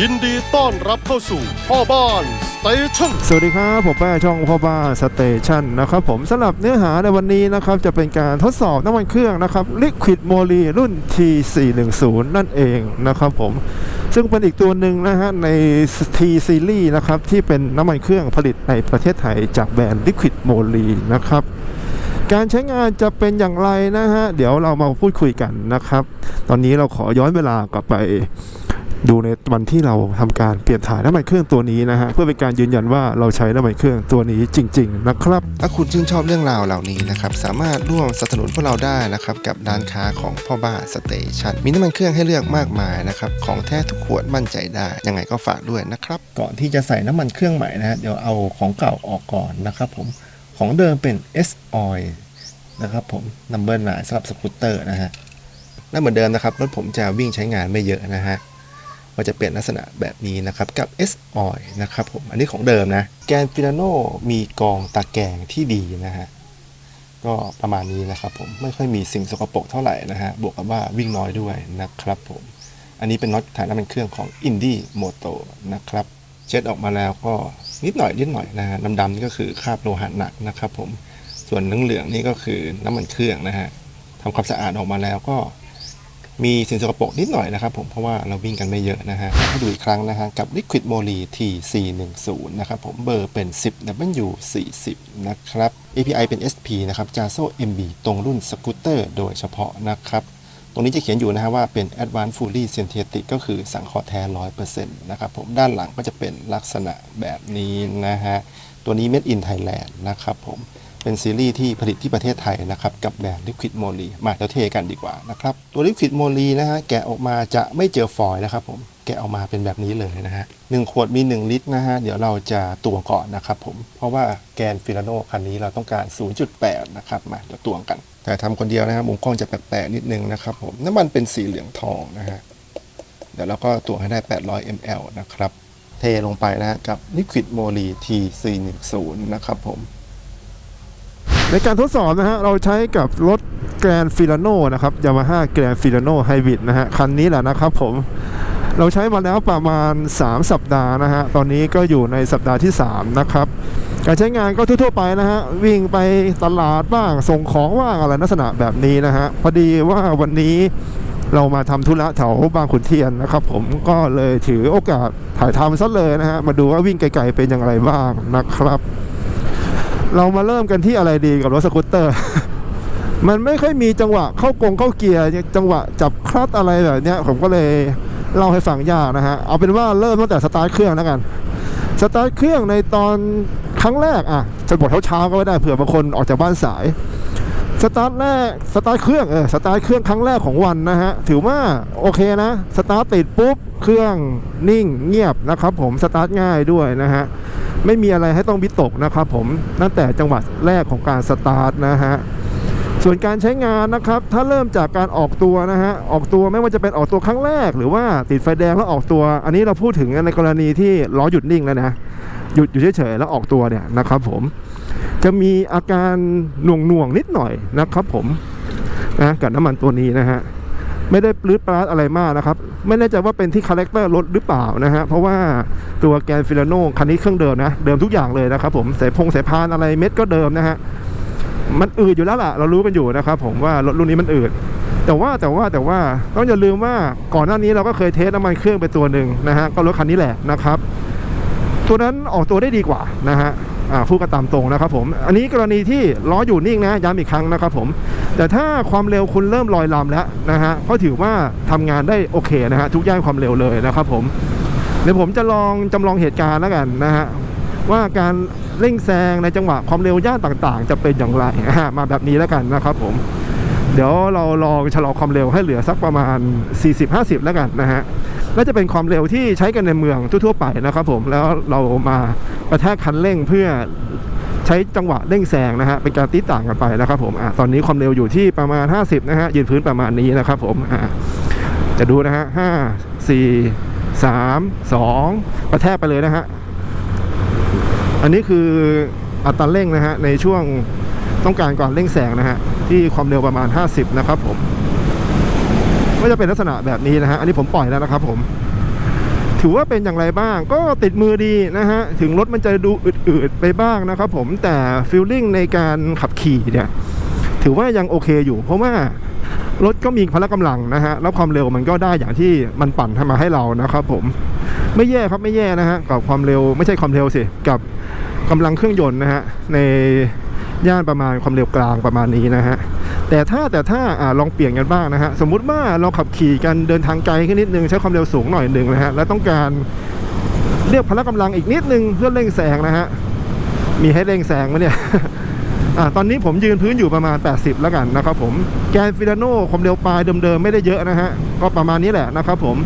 ยินดีต้อนรับเข้าสู่พ่อบ้านสเตชันสวัสดีครับผมแป้ช่องพ่อบ้านสเตชันนะครับผมสำหรับเนื้อหาในวันนี้นะครับจะเป็นการทดสอบน้ำมันเครื่องนะครับ Liquid m o l y รุ่น T410 นั่นเองนะครับผมซึ่งเป็นอีกตัวหนึ่งนะฮะใน T Series นะครับที่เป็นน้ำมันเครื่องผลิตในประเทศไทยจากแบรนด์ Liquid m o l y นะครับการใช้งานจะเป็นอย่างไรนะฮะเดี๋ยวเรามาพูดคุยกันนะครับ ตอนนี้เราขอย้อนเวลากลับไป ดูในวันที่เราทำการเปลี่ยนถ่ายน้ำมันเครื่องตัวนี้นะฮะเพื่อเป็นการยืนยันว่าเราใช้น้ำมันเครื่องตัวนี้จริง ๆ นะครับ ถ้าคุณชื่นชอบเรื่องราวเหล่านี้นะครับสามารถร่วมสนับสนุนพวกเราได้นะครับกับร้านค้าของพ่อบ้านสเตชันมีน้ำมันเครื่องให้เลือกมากมายนะครับของแท้ทุกขวดมั่นใจได้ยังไงก็ฝากด้วยนะครับก่อนที่จะใส่น้ำมันเครื่องใหม่นะฮะเดี๋ยวเอาของเก่าออกก่อนนะครับผมของเดิมเป็น S Oil นะครับผม Number 9สำหรับสกูตเตอร์นะฮะและเหมือนเดิมนะครับรถผมจะวิ่งใช้งานไม่เยอะนะฮะ ก็จะเป็นลักษณะแบบนี้นะครับกับ S Oil นะครับผมอันนี้ของเดิมนะ แกนฟิลาโนมีกองตะแกรงที่ดีนะฮะก็ประมาณนี้นะครับผมไม่ค่อยมีสิ่งสกปรกเท่าไหร่นะฮะบวกกับว่าวิ่งน้อยด้วยนะครับผม อันนี้เป็นน็อตถ่ายน้ำมันเครื่องของ Indy Moto นะครับเช็ดออกมาแล้วก็นิดหน่อยนิดหน่อยนะฮะดำๆนี่ก็คือคราบโลหะหนักนะครับผมส่วนเหลืองๆนี่ก็คือน้ำมันเครื่องนะฮะทำความสะอาดออกมาแล้วก็ มีสิ่งสกปรกนิดหน่อยนะครับผมเพราะว่าเราวิ่งกันไม่เยอะนะฮะให้ดูอีกครั้งนะฮะกับ Liquid Moly T410 นะครับผมเบอร์เป็น 10W40 นะครับ API เป็น SP นะครับ JASO MB ตรงรุ่นสกูตเตอร์โดยเฉพาะนะครับตรงนี้จะเขียนอยู่นะฮะว่าเป็น Advanced Fully Synthetic ก็คือสังเคราะห์แท้ 100%นะครับผมด้านหลังก็จะเป็นลักษณะแบบนี้นะฮะ ตัวนี้ Made in Thailand นะครับผม เป็นซีรีส์ที่ผลิตที่ประเทศไทยนะครับ กับแบรนด์ Liquid Moly มาแล้วเทกันดีกว่านะครับ ตัว Liquid Moly นะฮะแกะออกมาจะไม่เจอฟอยล์นะครับผมแกะออกมาเป็นแบบนี้เลยนะฮะหนึ่งขวดมี 1 ลิตรนะฮะ เดี๋ยวเราจะตวงก่อนนะครับผม เพราะว่าแกนฟิลาโนคันนี้เราต้องการ 0.8 นะครับ มาเดี๋ยวตวงกัน แต่ทำคนเดียวนะครับมุมกล้องจะแปลกๆนิดนึงนะครับผม น้ำมันเป็นสีเหลืองทองนะฮะ เดี๋ยวเราก็ตวงให้ได้ 800 ml นะครับ เทลงไปนะฮะกับ Liquid Moly T410 นะครับผม ในการทดสอบนะฮะเราใช้กับรถแกรนฟิลาโนนะครับยามาฮ่าแกรนฟิลาโนไฮบริดนะฮะคันนี้แหละนะครับผมเราใช้มาแล้วประมาณ 3 สัปดาห์นะฮะตอนนี้ก็อยู่ในสัปดาห์ที่ 3 นะครับการใช้งานก็ทั่วๆไปนะฮะวิ่งไปตลาดบ้างส่งของว่างอะไรลักษณะแบบนี้นะฮะพอดีว่าวันนี้เรามาทำธุระแถวบางขุนเทียนนะครับ ผมก็เลยถือโอกาสถ่ายทำซะเลยนะฮะมาดูว่าวิ่งไกลๆเป็นอย่างไรบ้างนะครับ เรามาเริ่มกันที่อะไรดีกับรถสกูตเตอร์ มันไม่ค่อยมีจังหวะเข้ากงเข้าเกียร์จังหวะจับคลัตอะไรแบบเนี้ยผมก็เลยเล่าให้ฟังยากนะฮะ เอาเป็นว่าเริ่มตั้งแต่สตาร์ทเครื่องแล้วกัน สตาร์ทเครื่องในตอนครั้งแรกอะจะบอกเช้าๆก็ไม่ได้เผื่อบางคนออกจากบ้านสาย สตาร์ทแรกสตาร์ทเครื่องเออสตาร์ทเครื่องครั้งแรกของวันนะฮะถือว่าโอเคนะสตาร์ทติดปุ๊บเครื่องนิ่งเงียบนะครับผมสตาร์ทง่ายด้วยนะฮะไม่มีอะไรให้ต้องวิตกนะครับผมตั้งแต่จังหวะแรกของการสตาร์ทนะฮะส่วนการใช้งานนะครับ ถ้าเริ่มจากการออกตัวนะฮะ ออกตัวไม่ว่าจะเป็นออกตัวครั้งแรก หรือว่าติดไฟแดงแล้วออกตัว อันนี้เราพูดถึงในกรณีที่ล้อหยุดนิ่งแล้วนะ หยุดอยู่เฉยๆแล้วออกตัวเนี่ยนะครับผม จะมีอาการหน่วงหน่วงๆนิดหน่อยนะครับผมนะกับน้ำมันตัวนี้นะฮะไม่ได้ปลื้ดปลาดอะไรมากนะครับ ไม่แน่ใจว่าเป็นที่คาแรคเตอร์รถหรือเปล่านะฮะเพราะว่าตัวแกนฟิลาโนคันนี้เครื่องเดิมนะ เดิมทุกอย่างเลยนะครับผมสายพงสายพานอะไรเม็ดก็เดิมนะฮะมันอืดอยู่แล้วล่ะ เรารู้กันอยู่นะครับผมว่ารถรุ่นนี้มันอืดแต่ว่าแต่ว่าแต่ว่าต้องอย่าลืมว่าก่อนหน้านี้เราก็เคยเทสน้ำมันเครื่องไปตัวหนึ่งนะฮะก็รถคันนี้แหละนะครับ ตัวนั้นออกตัวได้ดีกว่านะฮะ พูดกันตามตรงนะครับผม อันนี้กรณีที่ล้ออยู่นิ่งนะย้ำอีกครั้งนะครับผม แต่ถ้าความเร็วคุณเริ่มลอยลำแล้วนะฮะก็ถือว่าทำงานได้โอเคนะฮะทุกย่านความเร็วเลยนะครับผมเดี๋ยวผมจะลองจำลองเหตุการณ์แล้วกันนะฮะว่าการเร่งแซงในจังหวะความเร็วย่านต่างๆ จะเป็นอย่างไรมาแบบนี้แล้วกันนะครับผม เดี๋ยวเราลองชะลอความเร็วให้เหลือสักประมาณ 40-50 แล้วกันนะฮะน่าจะเป็นความเร็วที่ใช้กันในเมืองทั่วๆไปนะครับผมแล้วเรามา กระแทกคันเร่งเพื่อใช้จังหวะเร่งแซงนะฮะเป็นการตีต่างกันไปนะครับผมอะตอนนี้ความเร็วอยู่ที่ประมาณ 50 นะฮะยืนพื้นประมาณนี้นะครับผมอะจะดูนะฮะ5 4 3 2กระแทกไปเลยนะฮะอันนี้คืออัตราเร่งนะฮะในช่วงต้องการก่อนเร่งแซงนะฮะที่ความเร็วประมาณ 50 นะครับผมก็จะเป็นลักษณะแบบนี้นะฮะอันนี้ผมปล่อยแล้วนะครับผม ถือว่าเป็นอย่างไรบ้าง ก็ติดมือดีนะฮะ ถึงรถมันจะดูอืดๆไปบ้างนะครับผมแต่ฟีลลิ่งในการขับขี่เนี่ยถือว่ายังโอเคอยู่ เพราะว่ารถก็มีพละกำลังนะฮะแล้วความเร็วมันก็ได้อย่างที่มันปั่นทำมาให้เรานะครับผมไม่แย่ครับไม่แย่นะฮะกับความเร็วไม่ใช่ความเร็วสิกับกำลังเครื่องยนต์นะฮะในย่านประมาณความเร็วกลางประมาณนี้นะฮะ แต่ถ้าแต่ถ้าอาลองเปลี่ยนกันบ้างนะฮะสมมุติว่าเราขับขี่กันเดินทางไกลขึ้นนิดนึงใช้ความเร็วสูงหน่อยหนึ่งนะฮะแล้วต้องการเรียกพละกำลังอีกนิดนึงเพื่อเร่งแซงนะฮะมีให้เร่งแซงไหมเนี่ยอ่าตอนนี้ผมยืนพื้นอยู่ประมาณ 80 แล้วกันนะครับผมแกนฟิลาโน่ความเร็วปลายเดิมๆไม่ได้เยอะนะฮะก็ประมาณนี้แหละนะครับผม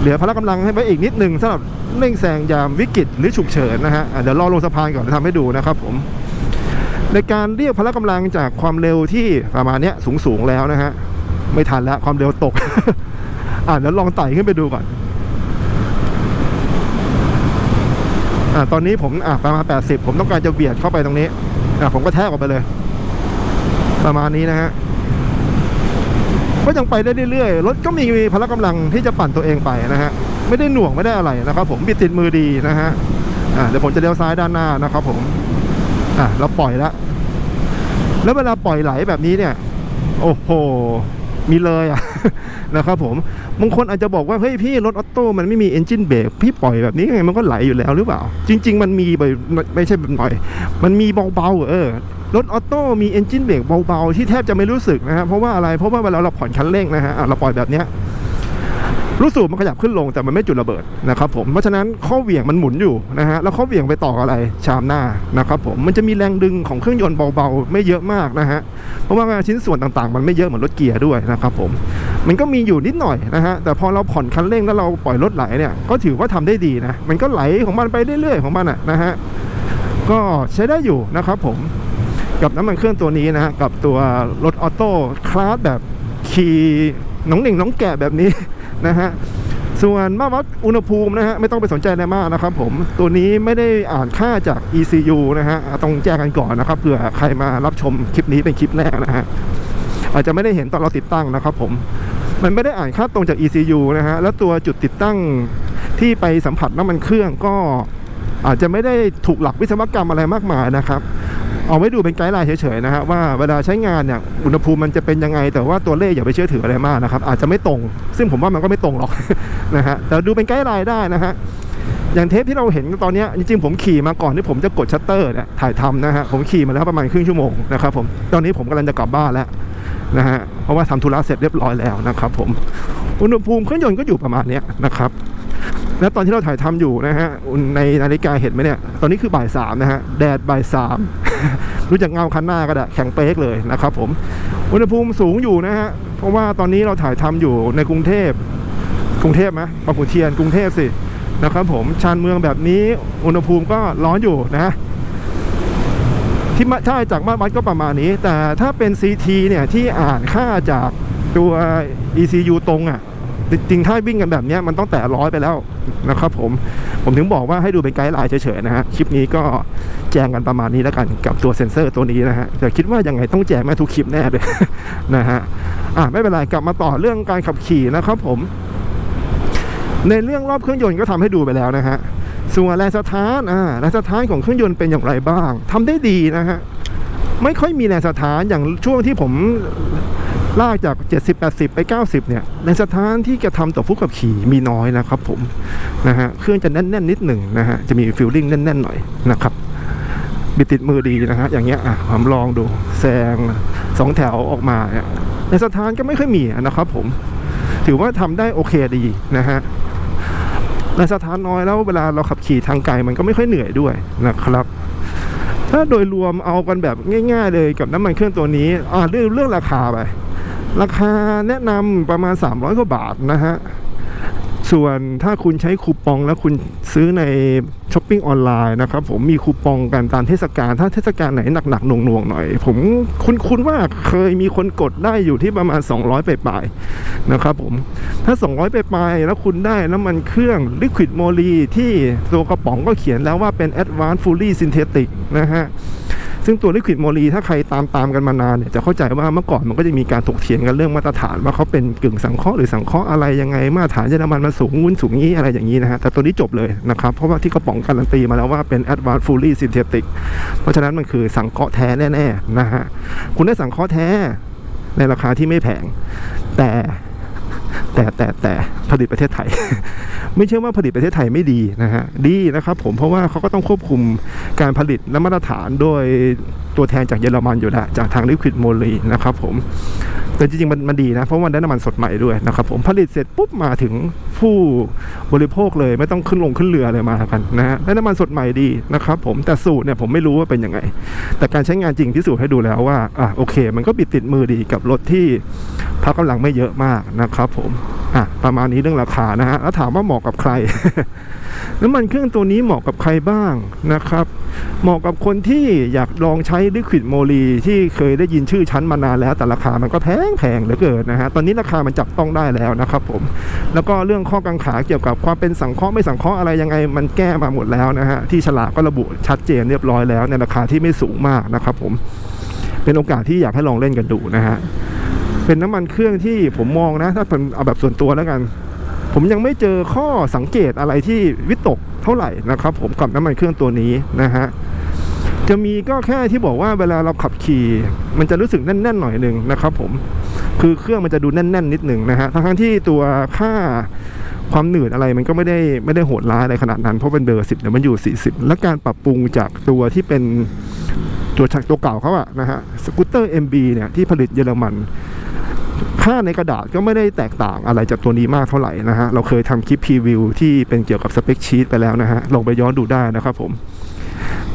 เหลือพละกำลังให้ไว้อีกนิดนึงสำหรับเร่งแซงยามวิกฤตหรือฉุกเฉินนะฮะะเดี๋ยวรอลงสะพานก่อนจะทำให้ดูนะครับผม ในการเรียกพละกำลังจากความเร็วที่ประมาณนี้สูงๆแล้วนะฮะไม่ทันแล้วความเร็วตก อ่าเดี๋ยวลองไต่ขึ้นไปดูก่อนอ่าตอนนี้ผมอะประมาณ 80 ผมต้องการจะเบียดเข้าไปตรงนี้อะผมก็แทกออกไปเลย ประมาณนี้นะฮะก็ยังไปได้เรื่อยๆรถก็มีพละกำลังที่จะปั่นตัวเองไปนะฮะไม่ได้หน่วงไม่ได้อะไรนะครับ ผมบิดติดมือดีนะฮะอ่าเดี๋ยวผมจะเลี้ยวซ้ายด้านหน้านะครับผม อะเราปล่อยแล้วแล้วเวลาปล่อยไหลแบบนี้เนี่ย โอ้โห มีเลยอะ นะครับผมบางคนอาจจะบอกว่า เฮ้ยพี่รถออโต้มันไม่มีเอนจินเบรกพี่ปล่อยแบบนี้ไงมันก็ไหลอยู่แล้วหรือเปล่า จริง ๆ มันมีไปไม่ไม่ใช่บ่อย มันมีเบาๆเออรถออโต้มีเอนจินเบรกเบาๆที่แทบจะไม่รู้สึกนะฮะเพราะว่าอะไรเพราะว่าเวลาเราผ่อนคันเร่งนะฮะอะเราปล่อยแบบเนี้ย รู้สูบมันขยับขึ้นลงแต่มันไม่จุดระเบิดนะครับผมเพราะฉะนั้นข้อเหวี่ยงมันหมุนอยู่นะฮะแล้วข้อเหวี่ยงไปต่ออะไรชามหน้านะครับผมมันจะมีแรงดึงของเครื่องยนต์เบาๆ ไม่เยอะมากนะฮะเพราะว่าชิ้นส่วนต่างๆ มันไม่เยอะเหมือนรถเกียร์ด้วยนะครับผมมันก็มีอยู่นิดหน่อยนะฮะแต่พอเราผ่อนคันเร่งแล้วเราปล่อยรถไหลเนี่ยก็ถือว่าทำได้ดีนะมันก็ไหลของมันไปเรื่อยๆของมันอะนะฮะก็ใช้ได้อยู่นะครับผมกับน้ำมันเครื่องตัวนี้นะฮะกับตัวรถออโต้คลาสแบบขี่น้องหนึ่งน้องแกะแบบนี้ นะฮะส่วนมาวัดอุณหภูมินะฮะไม่ต้องไปสนใจอะไรมากนะครับผมตัวนี้ไม่ได้อ่านค่าจาก ECU นะฮะต้องแจ้งกันก่อนนะครับเผื่อใครมารับชมคลิปนี้เป็นคลิปแรกนะฮะอาจจะไม่ได้เห็นตอนเราติดตั้งนะครับผมมันไม่ได้อ่านค่าตรงจาก ECU นะฮะแล้วตัวจุดติดตั้งที่ไปสัมผัสน้ำมันเครื่องก็อาจจะไม่ได้ถูกหลักวิศวกรรมอะไรมากมายนะครับ เอาไว้ดูเป็นไกด์ไลน์เฉยๆนะฮะว่าเวลาใช้งานเนี่ยอุณหภูมิมันจะเป็นยังไง แต่ว่าตัวเลขอย่าไปเชื่อถืออะไรมากนะครับอาจจะไม่ตรง ซึ่งผมว่ามันก็ไม่ตรงหรอกนะฮะแต่ดูเป็นไกด์ไลน์ได้นะฮะอย่างเทปที่เราเห็นตอนนี้จริงๆผมขี่มาก่อนที่ผมจะกดชัตเตอร์เนี่ยถ่ายทำนะฮะผมขี่มาแล้วประมาณครึ่งชั่วโมงนะครับผมตอนนี้ผมกำลังจะกลับบ้านแล้วนะฮะเพราะว่าทำธุระเสร็จเรียบร้อยแล้วนะครับผมอุณหภูมิเครื่องยนต์ก็อยู่ประมาณนี้นะครับแล้วตอนที่เราถ่ายทำอยู่นะฮะในนาฬิกาเห็นไหมเนี่ยตอนนี้คือบ่ายสามนะฮะแดดบ่ายสาม รู้จักเงาคันหน้าก็ได้แข็งเป๊กเลยนะครับผมอุณหภูมิสูงอยู่นะฮะเพราะว่าตอนนี้เราถ่ายทำอยู่ในกรุงเทพกรุงเทพไหมบางขุนเทียนกรุงเทพสินะครับผมชานเมืองแบบนี้อุณหภูมิก็ร้อนอยู่นะ ที่มาใช่จากมาตรวัดก็ประมาณนี้ แต่ถ้าเป็น CT เนี่ยที่อ่านค่าจากตัว ECU ตรงอะ จริงๆถ้าวิ่งกันแบบนี้มันต้องแตะร้อยไปแล้วนะครับผมผมถึงบอกว่าให้ดูเป็นไกด์ไลน์เฉยๆนะฮะคลิปนี้ก็แจ้งกันประมาณนี้แล้วกันกับตัวเซ็นเซอร์ตัวนี้นะฮะแต่คิดว่ายังไงต้องแจ้งแม่ทุกคลิปแน่เลยนะฮะอะไม่เป็นไรกลับมาต่อเรื่องการขับขี่นะครับผม ในเรื่องรอบเครื่องยนต์ก็ทำให้ดูไปแล้วนะฮะส่วนแรงสะท้านอ่าแรงสะท้านของเครื่องยนต์เป็นอย่างไรบ้างทำได้ดีนะฮะไม่ค่อยมีแรงสะท้านอย่างช่วงที่ผม ลากจาก 70 80 ไป 90 เนี่ยแรงสะท้านที่กระทำต่อผู้ขับขี่มีน้อยนะครับผมนะฮะเครื่องจะแน่นๆนิดหนึ่งนะฮะจะมีฟิลลิ่งแน่นๆหน่อยนะครับบิดติดมือดีนะฮะอย่างเงี้ยอะผมลองดูแซงสองแถวออกมาเนี่ยแรงสะท้านก็ไม่ค่อยมีนะครับผมถือว่าทำได้โอเคดีนะฮะแรงสะท้านน้อยแล้วเวลาเราขับขี่ทางไกลมันก็ไม่ค่อยเหนื่อยด้วยนะครับ ถ้าโดยรวมเอากันแบบง่าย ๆ เลยกับน้ำมันเครื่องตัวนี้อ่าเรื่องเรื่องราคาไป ราคาแนะนำประมาณ 300 กว่าบาทนะฮะ ส่วนถ้าคุณใช้คูปองแล้วคุณซื้อในช้อปปิ้งออนไลน์นะครับผมมีคูปองกันตามเทศกาล ถ้าเทศกาลไหนหนักๆหน่วงๆหน่อย ผมคุ้นๆว่าเคยมีคนกดได้อยู่ที่ประมาณ 200ไปปลายๆนะครับผม ถ้า 200ไปปลายๆแล้วคุณได้น้ำมันเครื่อง Liquid Moly ที่ตัวกระป๋องก็เขียนแล้วว่าเป็น Advanced Fully Synthetic นะฮะ ซึ่งตัวลิควิดโมลีถ้าใครตามตามกันมานานเนี่ยจะเข้าใจว่าเมื่อก่อนมันก็จะมีการถกเถียงกันเรื่องมาตรฐาน ว่าเขาเป็นกึ่งสังเคราะห์หรือสังเคราะห์อะไรยังไงมาตรฐานเยอรมันมันสูงวุ้นสูงงี้อะไรอย่างนี้นะฮะแต่ตัวนี้จบเลยนะครับเพราะว่าที่กระป๋องการันตีมาแล้วว่าเป็น Advanced Fully Synthetic เพราะฉะนั้นมันคือสังเคราะห์แท้แน่ๆนะฮะคุณได้สังเคราะห์แท้ในราคาที่ไม่แพงแต่ แต่แต่แต่ผลิตประเทศไทย ไม่เชื่อว่าผลิตประเทศไทยไม่ดีนะฮะดีนะครับผมเพราะว่าเขาก็ต้องควบคุมการผลิตและมาตรฐานโดยตัวแทนจากเยอรมันอยู่แล้วจากทางลิควิดโมลีนะครับผมแต่จริงๆมันมันดีนะ เพราะว่ามันได้น้ำมันสดใหม่ด้วยนะครับผมผลิตเสร็จปุ๊บมาถึงผู้บริโภคเลยไม่ต้องขึ้นลงขึ้นเรือเลยมากันนะฮะได้น้ำมันสดใหม่ดีนะครับผมแต่สูตรเนี่ยผมไม่รู้ว่าเป็นยังไง แต่การใช้งานจริงพิสูจน์ให้ดูแล้วว่าอะโอเค มันก็บิดติดมือดีกับรถที่ พักกำลังไม่เยอะมากนะครับผมอะประมาณนี้เรื่องราคานะฮะแล้วถามว่าเหมาะกับใคร น้ำมันเครื่องตัวนี้เหมาะกับใครบ้างนะครับ เหมาะกับคนที่อยากลองใช้ลิควิดโมลีที่เคยได้ยินชื่อชั้นมานานแล้ว แต่ราคามันก็แพงแพงเหลือเกินนะฮะตอนนี้ราคามันจับต้องได้แล้วนะครับผม แล้วก็เรื่องข้อกังขาเกี่ยวกับความเป็นสังเคราะห์ไม่สังเคราะห์อะไรยังไง มันแก้มาหมดแล้วนะฮะที่ฉลากก็ระบุชัดเจนเรียบร้อยแล้วในราคาที่ไม่สูงมากนะครับผมเป็นโอกาสที่อยากให้ลองเล่นกันดูนะฮะ เป็นน้ำมันเครื่องที่ผมมองนะ ถ้าเป็นเอาแบบส่วนตัวแล้วกัน ผมยังไม่เจอข้อสังเกตอะไรที่วิตกเท่าไหร่นะครับ ผมกับน้ำมันเครื่องตัวนี้นะฮะจะมีก็แค่ที่บอกว่าเวลาเราขับขี่มันจะรู้สึกแน่นๆหน่อยหนึ่งนะครับผมคือเครื่องมันจะดูแน่น ๆ นิดหนึ่งนะฮะทั้งที่ตัวค่าความหนืดอะไรมันก็ไม่ได้ไม่ได้โหดร้ายอะไรขนาดนั้น เพราะเป็นเบอร์สิบเนี่ยมันอยู่ 40 และการปรับปรุงจากตัวที่เป็นตัวจากตัวเก่าเขาอะนะฮะสกูตเตอร์ MB เนี่ยที่ผลิตเยอรมัน ค่าในกระดาษก็ไม่ได้แตกต่างอะไรจากตัวนี้มากเท่าไหร่นะฮะ เราเคยทำคลิปพรีวิวที่เป็นเกี่ยวกับสเปคชีตไปแล้วนะฮะ ลองไปย้อนดูได้นะครับผม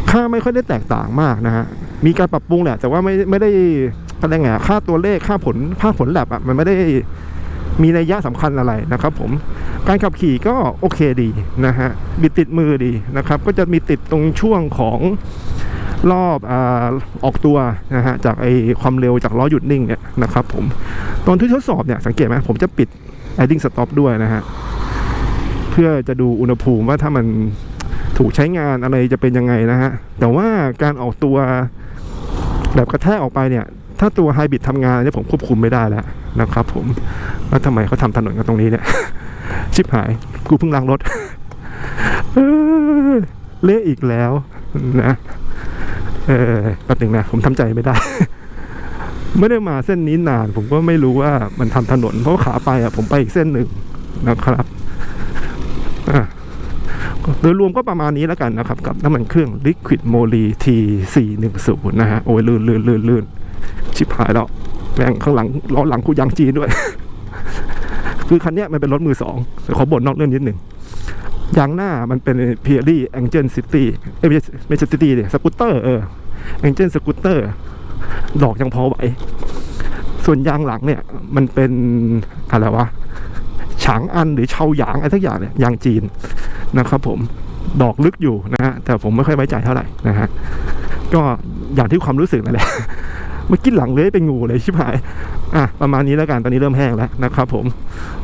ค่าไม่ค่อยได้แตกต่างมากนะฮะ มีการปรับปรุงแหละ แต่ว่าไม่ไม่ได้อะไรไงค่าตัวเลขค่าผลค่าผลแลบอะมันไม่ได้มีนัยยะสำคัญอะไรนะครับผม การขับขี่ก็โอเคดีนะฮะบิดติดมือดีนะครับ ก็จะมีติดตรงช่วงของ รอบอออกตัวนะฮะจากไอความเร็วจากล้อหยุดนิ่งเนี่ยนะครับผมตอนที่ทดสอบเนี่ยสังเกตไหมผมจะปิด idling stop ด้วยนะฮะเพื่อจะดูอุณหภูมิว่าถ้ามันถูกใช้งานอะไรจะเป็นยังไงนะฮะแต่ว่าการออกตัวแบบกระแทกออกไปเนี่ยถ้าตัวไฮบริดทำงานเนี่ยผมควบคุมไม่ได้แล้วนะครับผมแล้วทำไมเขาทำถนนกันตรงนี้เนี่ย ชิบหาย กูเพิ่งล้างรถเละอีกแล้วนะ เออแป๊บหนึงนะ ผมทำใจไม่ได้ ไม่ได้มาเส้นนี้นาน ผมก็ไม่รู้ว่ามันทำถนน เพราะขาไปอะ ผมไปอีกเส้นหนึ่งนะครับอะโดยรวมก็ประมาณนี้แล้วกันนะครับ กับน้ำมันเครื่อง Liquid Moly T410 นะฮะ โอ้ยลื่นลื่นลื่นลื่นชิบหายแล้วแม่งข้างหลังล้อหลังกูยางจีนด้วย คือคันนี้มันเป็นรถมือสองขอบ่นนอกเรื่องนิดหนึ่ง ยางหน้ามันเป็น p i e r y Angel City เอ้ยไม่ใช่ไม่ใช่ City ดิสกูตเตอร์เออ Angel Scooter ดอกยังพอไหวส่วนยางหลังเนี่ย มันเป็นอะไรวะฉางอันหรือเชาหยางอะไรทักอย่างเนี่ยยางจีนนะครับผมดอกลึกอยู่นะฮะแต่ผมไม่ค่อยไว้ใจเท่าไหร่นะฮะก็อย่างที่ความรู้สึกนั่นแหละ มื่กี้หลังเลยเป็นงูเลยชิบหายอะประมาณนี้แล้วกันตอนนี้เริ่มแห้งแล้วนะครับผม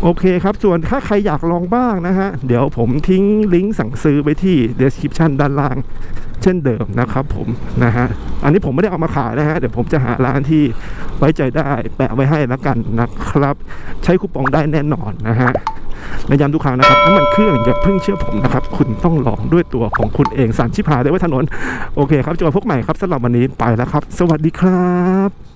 โอเคครับส่วนถ้าใครอยากลองบ้างนะฮะเดี๋ยวผมทิ้งลิงก์สั่งซื้อไว้ที่ description ด้านล่าง เช่นเดิมนะครับผมนะฮะอันนี้ผมไม่ได้เอามาขายนะฮะเดี๋ยวผมจะหาร้านที่ไว้ใจได้แปะไว้ให้แล้วกันนะครับ ใช้คูปองได้แน่นอนนะฮะ และย้ำทุกครั้งนะครับน้ำมันเครื่องอย่าเพิ่งเชื่อผมนะครับ คุณต้องลองด้วยตัวของคุณเองสารชิพาได้ไว้ถนน โอเคครับเจอกันพบใหม่ครับสำหรับวันนี้ไปแล้วครับ สวัสดีครับ